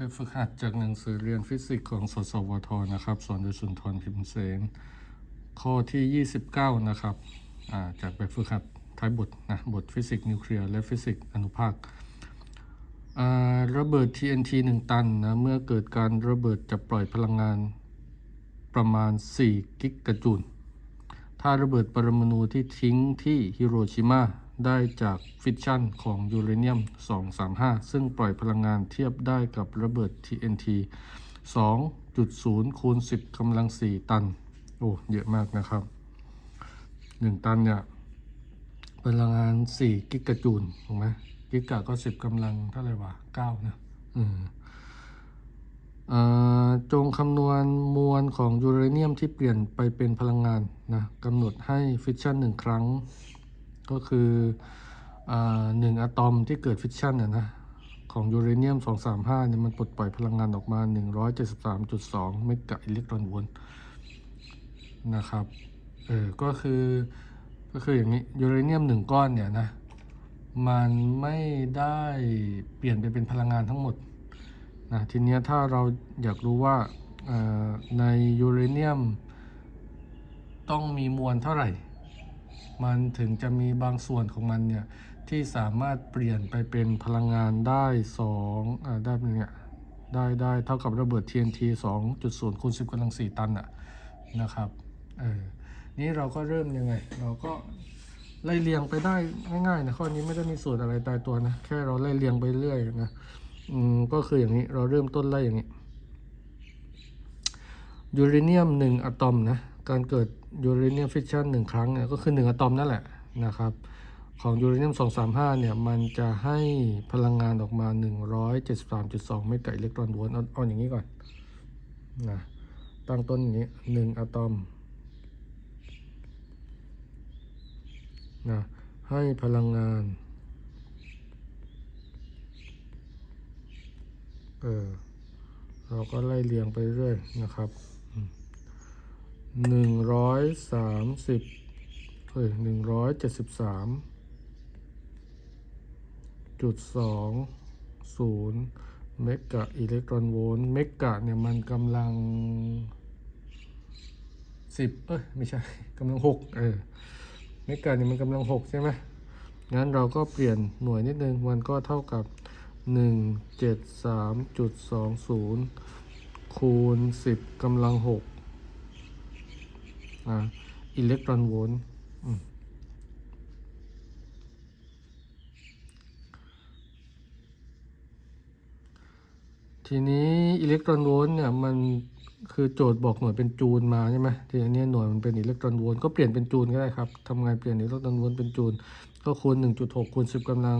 แบบฝึกหัดจากหนังสือเรียนฟิสิกส์ของสสวทนะครับ สอนโดยสุนทรพิมพ์เสนข้อที่ 29 นะครับจากแบบฝึกหัดท้ายบทนะบทฟิสิกส์นิวเคลียร์และฟิสิกส์อนุภาคระเบิด TNT 1 ตันนะเมื่อเกิดการระเบิดจะปล่อยพลังงานประมาณ 4 กิกะจูลถ้าระเบิดปรมาณูที่ทิ้งที่ฮิโรชิมา ได้จากฟิชชั่นของยูเรเนียม 235 ซึ่งปล่อยพลังงานเทียบได้กับระเบิด TNT 2.0 คูณ 10กำลัง 4 ตัน โอ้ เยอะมากนะครับ 1 ตันเนี่ย พลังงาน 4 กิกะจูลถูกไหมกิกะก็ 10กำลังเท่าไหร่วะ9นะอืมเอ่อจงคำนวณมวลของยูเรเนียมที่เปลี่ยนไปเป็นพลังงานนะกำหนดให้ฟิชชันหนึ่งครั้ง ก็คือหนึ่งอะตอมที่เกิดฟิชชันนะนะของยูเรเนียม 235เนี่ยมันปลดปล่อยพลังงานออกมา 173.2 เมกะอิเล็กตรอนโวลต์นะครับ เออ ก็คือ ก็คืออย่างนี้ยูเรเนียมหนึ่งก้อนเนี่ยนะ มันไม่ได้เปลี่ยนไปเป็นพลังงานทั้งหมดนะทีนี้ถ้าเราอยากรู้ว่าในยูเรเนียมต้องมีมวลเท่าไหร่ มันถึงจะมีบางส่วนของมันเนี่ย ที่สามารถเปลี่ยนไปเป็นพลังงานได้2อ่าได้เนี่ยได้ได้เท่ากับระเบิด TNT 2.0คูณ10กำลัง4ตันอะนะครับเออนี่เราก็เริ่มยังไง เราก็ไล่เรียงไปได้ง่ายๆนะข้อนี้ไม่ได้มีส่วนอะไรตายตัวนะ แค่เราไล่เรียงไปเรื่อยนะอืมก็คืออย่างนี้เราเริ่มต้นไล่อย่างนี้ยูเรเนียมหนึ่งอะตอมนะ การเกิดยูเรเนียมฟิชชันหนึ่งครั้งเนี่ยก็คือหนึ่งอะตอมนั่นแหละนะครับ ของยูเรเนียม 235 เนี่ย มันจะให้พลังงานออกมา 173.2 เมกะอิเล็กตรอนโวลต์เอาเอาอย่างนี้ก่อนนะตั้งต้นอย่างนี้หนึ่งอะตอมนะให้พลังงานเออเราก็ไล่เรียงไปเรื่อยนะครับ หนึ่งร้อยสามสิบเฮ้ยหนึ่งร้อยเจ็ดสิบสามจุดสองศูนย์เมกะอิเล็กตรอนโวลต์เมกะเนี่ยมันกำลังสิบเอ้ยไม่ใช่กำลังหกเออเมกะเนี่ยมันกำลังหกใช่ไหมงั้นเราก็เปลี่ยนหน่วยนิดนึง มันก็เท่ากับหนึ่งเจ็ดสามจุดสองศูนย์คูณสิบกำลังหก อิเล็กตรอนโวลต์ทีนี้อิเล็กตรอนโวลต์เนี่ยมันคือโจทย์บอกหน่วยเป็นจูลมาใช่ไหมทีนี้หน่วยมันเป็นอิเล็กตรอนโวลต์ก็เปลี่ยนเป็นจูลก็ได้ครับทำไงเปลี่ยนอิเล็กตรอนโวลต์เป็นจูลก็คูณ 1.6คูณ10กำลัง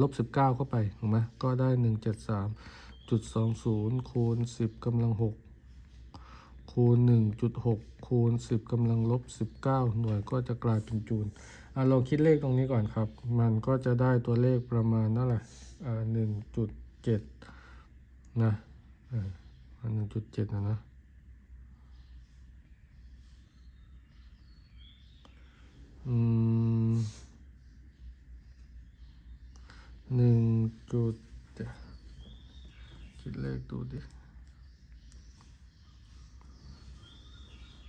ลบ19 เข้าไปถูกไหมก็ได้ 173.20คูณ10กำลัง6 คูณ 1.6 คูณ 10กำลังลบ 19 หน่วยก็จะกลายเป็นจูลอะลองคิดเลขตรงนี้ก่อนครับ มันก็จะได้ตัวเลขประมาณนั่นแหละอ่า1.7 นะเออ1.7 นะนะอืมหนึ่งจุดเดี๋ยวคิดเลขดูดิอืมอืม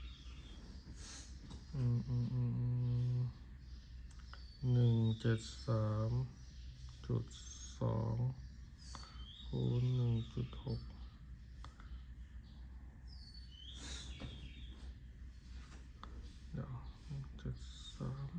อืมอืม หนึ่งเจ็ดสามจุดสองคูณหนึ่งจุดหกเดี๋ยวหนึ่งเจ็ดสาม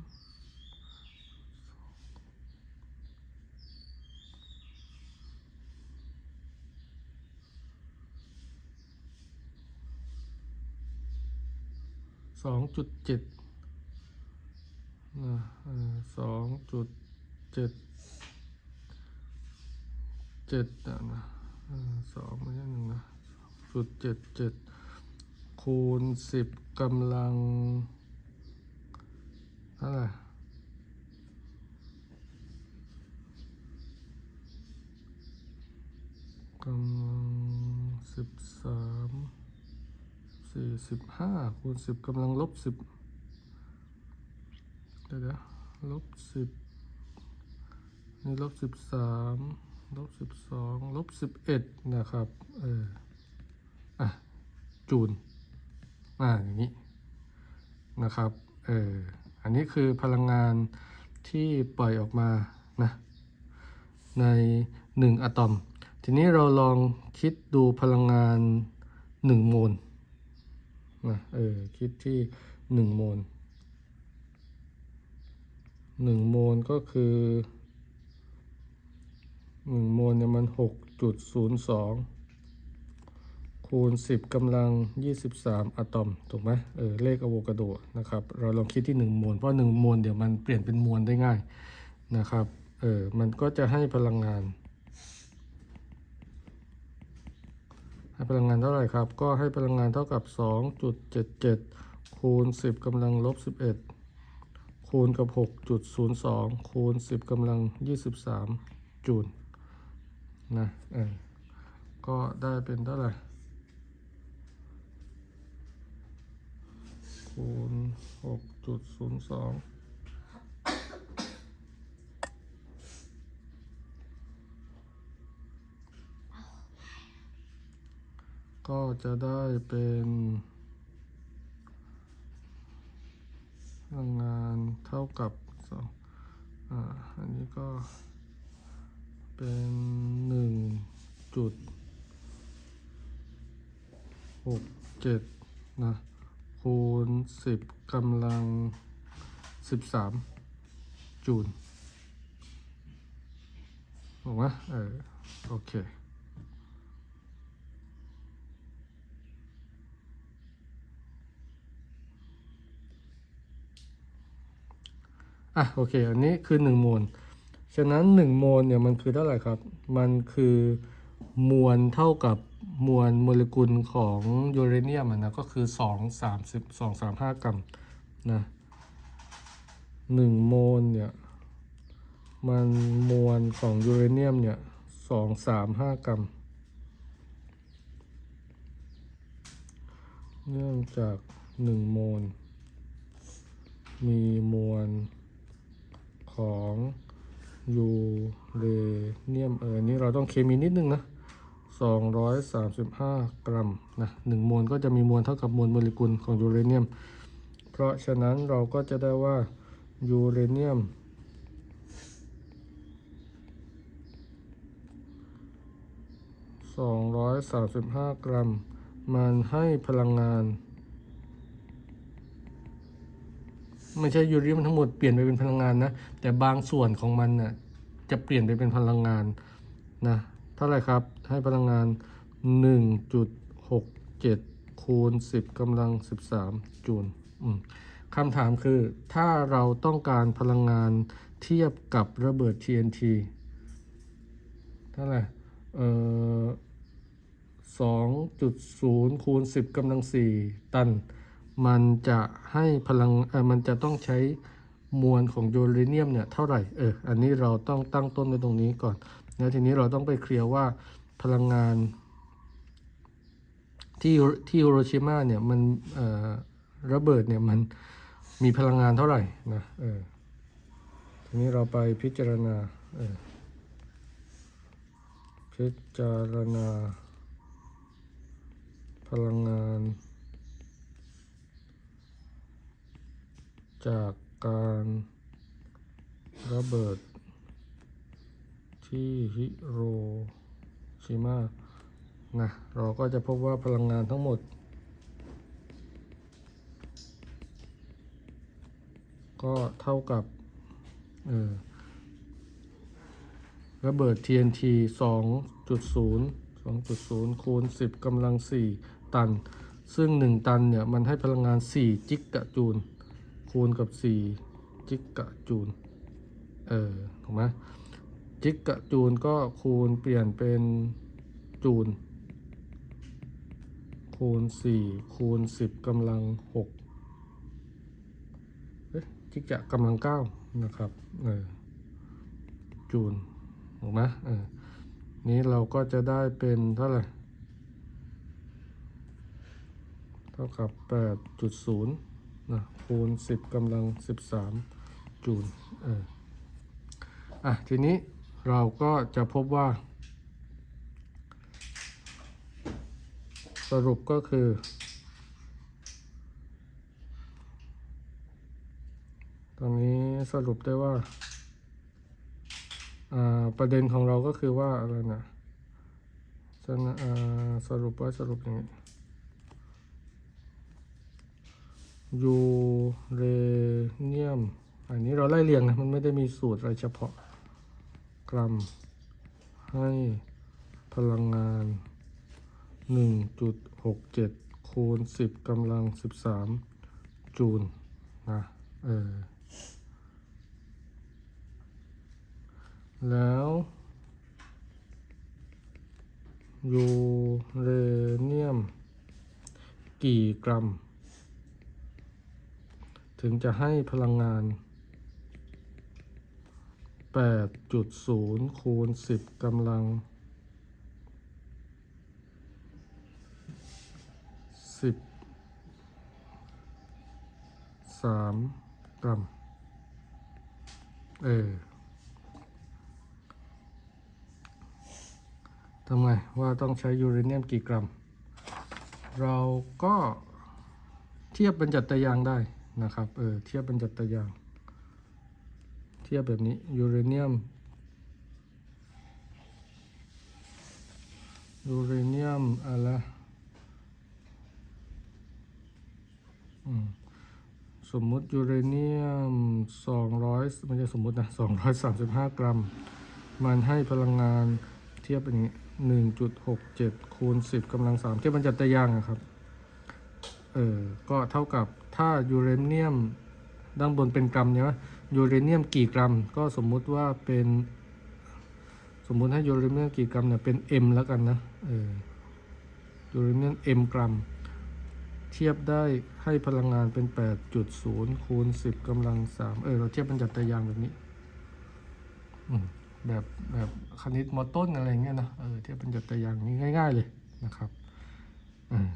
สองจุดเจ็ดนะสองจุดเจ็ดเจ็ดอะนะสองไม่ใช่หนึ่งนะจุดเจ็ดเจ็ดคูณสิบกำลังเท่าไหร่กำลังสิบสาม สี่สิบห้าคูณสิบกำลังลบสิบเดี๋ยวเดี๋ยวลบสิบนี่ลบสิบสามลบสิบสองลบสิบเอ็ดนะครับ เออ อะ จูนอ่าอย่างนี้นะครับ เออ อันนี้คือพลังงานที่ปล่อยออกมานะในหนึ่งอะตอม ทีนี้เราลองคิดดูพลังงานหนึ่งโมล นะเออคิดที่หนึ่งโมลหนึ่งโมลก็คือหนึ่งโมลเนี่ยมันหกจุดศูนย์สองคูณสิบกำลังยี่สิบสามอะตอม ถูกไหมเออ เลขอะโวคาโดนะครับ เราลองคิดที่หนึ่งโมลเพราะหนึ่งโมลเดี๋ยวมันเปลี่ยนเป็นมวลได้ง่ายนะครับ เออ มันก็จะให้พลังงาน ให้พลังงานเท่าไหร่ครับ ก็ให้พลังงานเท่ากับ 2.77 คูณ 10กำลังลบ 11 คูณกับ 6.02 คูณ 10กำลัง 23 จูลนะเออก็ได้เป็นเท่าไหร่คูณ6.02 ก็จะได้เป็นพลังงานเท่ากับสองอ่าอันนี้ก็เป็นหนึ่งจุดหกเจ็ดนะคูณสิบกำลังสิบสามจูลถูกไหมเออโอเค อะโอเค อันนี้คือ1โมลฉะนั้น1โมลเนี่ยมันคือเท่าไหร่ครับ มันคือมวลเท่ากับมวลโมเลกุลของยูเรเนียมนะก็คือ 2 30 2 3 5 กรัมนะ1โมลเนี่ยมันมวลของยูเรเนียมเนี่ย2 3 5กรัม เนื่องจาก1โมล มีมวล ของยูเรเนียมเออนี่เราต้องเคมีนิดนึงนะ235 กรัมนะ1โมลก็จะมีมวลเท่ากับมวลโมเลกุลของยูเรเนียม เพราะฉะนั้นเราก็จะได้ว่ายูเรเนียม235 กรัม มันให้พลังงาน ไม่ใช่ยูเรียมทั้งหมดเปลี่ยนไปเป็นพลังงานนะ แต่บางส่วนของมันน่ะจะเปลี่ยนไปเป็นพลังงานนะเท่าไหร่ครับให้พลังงาน 1.67 คูณ 10กำลัง 13 จูลคำถามคือถ้าเราต้องการพลังงานเทียบกับระเบิด TNT เท่าไหร่เอ่อ2.0 คูณ 10กำลัง 4 ตัน มันจะให้พลังเออมันจะต้องใช้มวลของยูเรเนียมเนี่ยเท่าไหร่เอออันนี้เราต้องตั้งต้นไว้ตรงนี้ก่อน แล้วทีนี้เราต้องไปเคลียร์ว่าพลังงานที่ที่ฮิโรชิมาเนี่ยมันเออระเบิดเนี่ยมันมีพลังงานเท่าไหร่นะเออทีนี้เราไปพิจารณาเออพิจารณาพลังงาน จากการระเบิด ที่ฮิโรชิมานะเราก็จะพบว่าพลังงานทั้งหมด ก็เท่ากับเออระเบิด TNT 2.0 2.0 คูณ 10กำลัง 4 ตัน ซึ่ง 1 ตันเนี่ย มันให้พลังงาน 4 จิกะจูล คูณกับ 4 จิกะจูล เออ ถูกไหมจิกะจูลก็คูณเปลี่ยนเป็นจูล คูณ 4 คูณ 10กำลัง6เอ๊ะจิกะกำลัง 9 นะครับ เออ จูล ถูกไหมเออ นี้เราก็จะได้เป็นเท่าไหร่เท่ากับ 8.0 นะคูณ 10กำลัง 13 จูลเอออะทีนี้เราก็จะพบว่า สรุปก็คือ ตอนนี้สรุปได้ว่าอ่าประเด็นของเราก็คือว่าอะไรนะะสรุปว่าสรุปอย่างนี้ ยูเรเนียม อันนี้เราไล่เรียงนะ มันไม่ได้มีสูตรอะไรเฉพาะ กรัม ให้พลังงาน 1.67 คูณ 10กำลัง 13 จูลนะ เออ แล้วยูเรเนียม กี่กรัม ถึงจะให้พลังงาน 8.0 คูณ 10กำลัง13กรัม เออทำไงว่าต้องใช้ยูเรเนียมกี่กรัม เราก็เทียบบรรจัตยางได้ นะครับ เออ เทียบบรรจัตยาง เทียบแบบนี้ยูเรเนียม ยูเรเนียมอะไรสมมุติยูเรเนียม 200ไม่ใช่สมมุตินะ 235 กรัม มันให้พลังงานเทียบเป็นอย่างนี้1.67 คูณ 10กำลัง3เทียบบรรจัตยางอะครับ ออก็เท่ากับถ้ายูเรเนียมด้านบนเป็นกรัมใช่ไหมยูเรเนียมกี่กรัม ก็สมมุติว่าเป็น สมมุติให้ยูเรเนียมกี่กรัมเนี่ยเป็น m แล้วกันนะเออยูเรเนียม m กรัม เทียบได้ให้พลังงานเป็น 8.0 คูณ 10กำลัง 3 เออ เราเทียบบรรจัตยางแบบนี้แบบแบบคณิตมอต้นอะไรเงี้ยนะเออเทียบบรรจัตยางนี้ง่าย ๆ เลยนะครับ อืม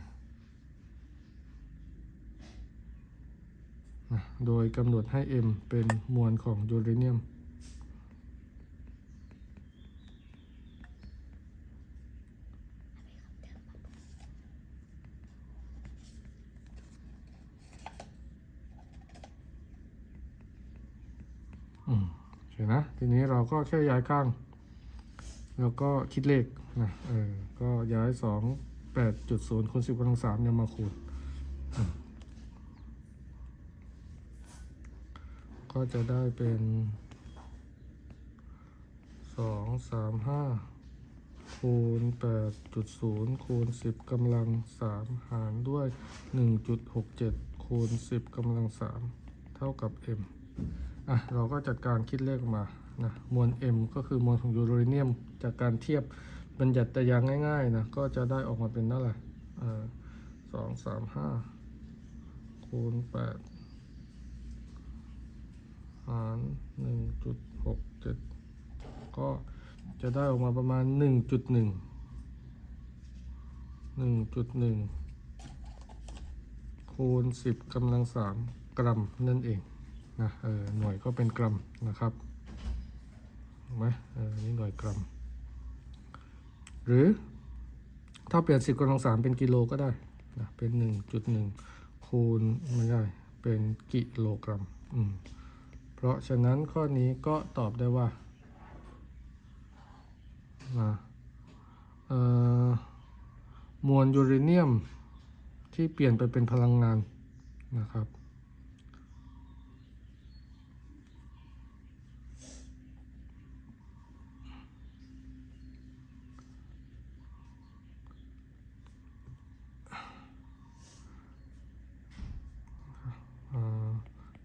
นะ โดยกำหนดให้ m เป็นมวลของยูเรเนียม อืมโอเคนะ ทีนี้เราก็แค่ย้ายข้าง แล้วก็คิดเลขนะ เออ ก็ย้ายสองแปดจุดศูนย์คูณสิบกำลังสามเนี่ยมาคูณอืม ก็จะได้เป็นสองสามห้าคูณแปดจุดศูนย์คูณสิบกำลังสามหารด้วยหนึ่งจุดหกเจ็ดคูณสิบกำลังสามเท่ากับ m อะ เราก็จัดการคิดเลขมานะมวล m ก็คือมวลของยูเรเนียม จากการเทียบบัญญัติตยางง่ายๆนะก็จะได้ออกมาเป็นเท่าไหร่สองสามห้าคูณแปด หารหนึ่งจุดหกเจ็ดก็จะได้ออกมาประมาณหนึ่งจุดหนึ่งหนึ่งจุดหนึ่งคูณสิบกำลังสามกรัมนั่นเองนะเออหน่วยก็เป็นกรัมนะครับถูกไหมเออนี่หน่วยกรัม หรือถ้าเปลี่ยนสิบกำลังสามเป็นกิโลก็ได้นะเป็นหนึ่งจุดหนึ่งคูณไม่ได้เป็นกิโลกรัมอืม ราะฉะนั้นข้อนี้ก็ตอบได้ว่านะเอ่อมวลยูเรเนียมที่เปลี่ยนไปเป็นพลังงานนะครับ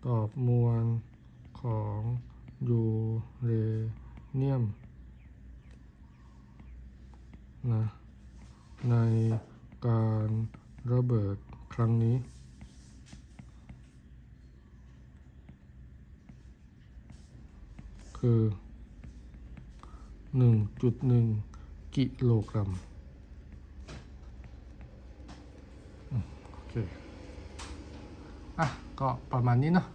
ตอบมวล ของยูเรเนียมนะในการระเบิดครั้งนี้ คือ 1.1 กิโลกรัมอืมโอเค อะ ก็ประมาณนี้เนาะ